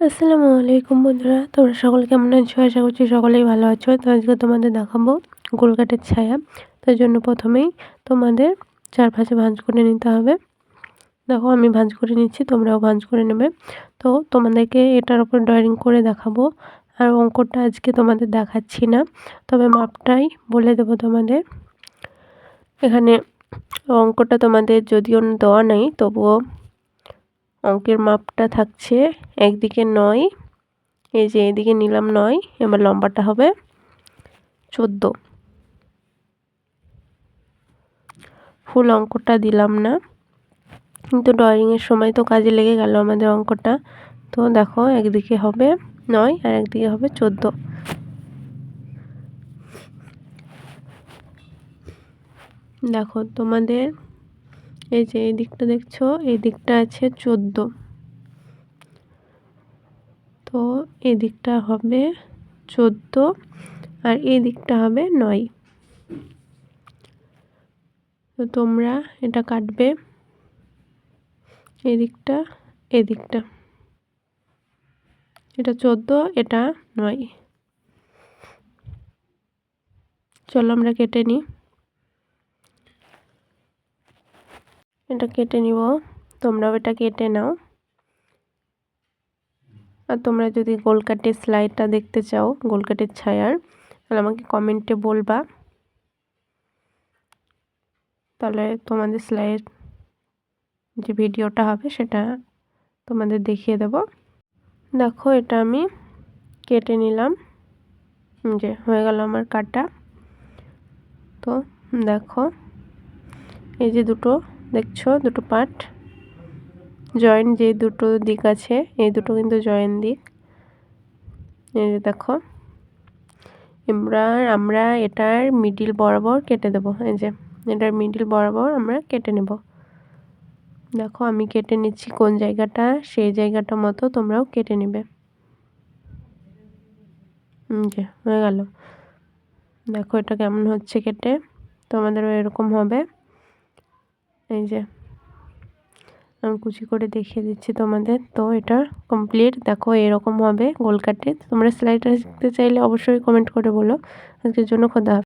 আসসালামু আলাইকুম বন্ধুরা, তোমরা সকলে কেমন আছো? আশা করছি সকলেই ভালো আছো। তো আজকে তোমাদের দেখাবো গোলকাটের ছায়া। তার জন্য প্রথমেই তোমাদের চারপাশে ভাঁজ করে নিতে হবে। দেখো, আমি ভাঁজ করে নিচ্ছি, তোমরাও ভাঁজ করে নেবে। তো তোমাদেরকে এটার উপর ড্রয়িং করে দেখাবো। আর অঙ্কটা আজকে তোমাদের দেখাচ্ছি না। তবে মাপটাই বলে দেবো তোমাদের। এখানে অঙ্কটা তোমাদের যদিও দেওয়া নেই, তবুও অঙ্কের মাপটা থাকছে একদিকে নয়, এই যে এদিকে নিলাম নয়, এবার লম্বাটা হবে চোদ্দ। ফুল অঙ্কটা দিলাম না, কিন্তু ড্রয়িংয়ের সময় তো কাজে লেগে গেল আমাদের অঙ্কটা। তো দেখো একদিকে হবে নয় আর একদিকে হবে চোদ্দ। দেখো তোমাদের এই যে এই দিকটা দেখছ, এই দিকটা আছে চোদ্দ। তো এই দিকটা হবে চোদ্দ আর এই দিকটা হবে নয়। তো তোমরা এটা কাটবে। এদিকটা এদিকটা এটা চোদ্দ, এটা নয়। চলো আমরা কেটে নিই। এটা কেটে নিব। তোমরাও এটা কেটে নাও। আর তোমরা যদি গোলকাটের স্লাইডটা দেখতে চাও গোলকাটের ছায়ার, তাহলে আমাকে কমেন্টে বলবা। তাহলে তোমাদের স্লাইড যে ভিডিওটা হবে, সেটা তোমাদের দেখিয়ে দেব। দেখো, এটা আমি কেটে নিলাম। যে, হয়ে গেল আমার কাটা। তো দেখো, এই যে দুটো দেখছ? দুটো পার্ট। জয়েন্ট যে দুটো দিক আছে, এই দুটো কিন্তু জয়েন্ট দিক। এই যে দেখো। এবার আমরা এটার মিডিল বরাবর কেটে দেবো। এই যে, এটার মিডিল বরাবর আমরা কেটে নেব। দেখো, আমি কেটে নিচ্ছি কোন জায়গাটা, সেই জায়গাটা মতো তোমরাও কেটে নেবে। যে, হয়ে গেল। দেখো এটা কেমন হচ্ছে কেটে। তোমাদেরও এরকম হবে। এই যে, আমি কুচি করে দেখিয়ে দিচ্ছি তোমাদের। তো এটা কমপ্লিট দেখো, এরকম হবে গোল কাটে তোমরা সেলাইটা শিখতে চাইলে অবশ্যই কমেন্ট করে বলো। আজকের জন্য খোদা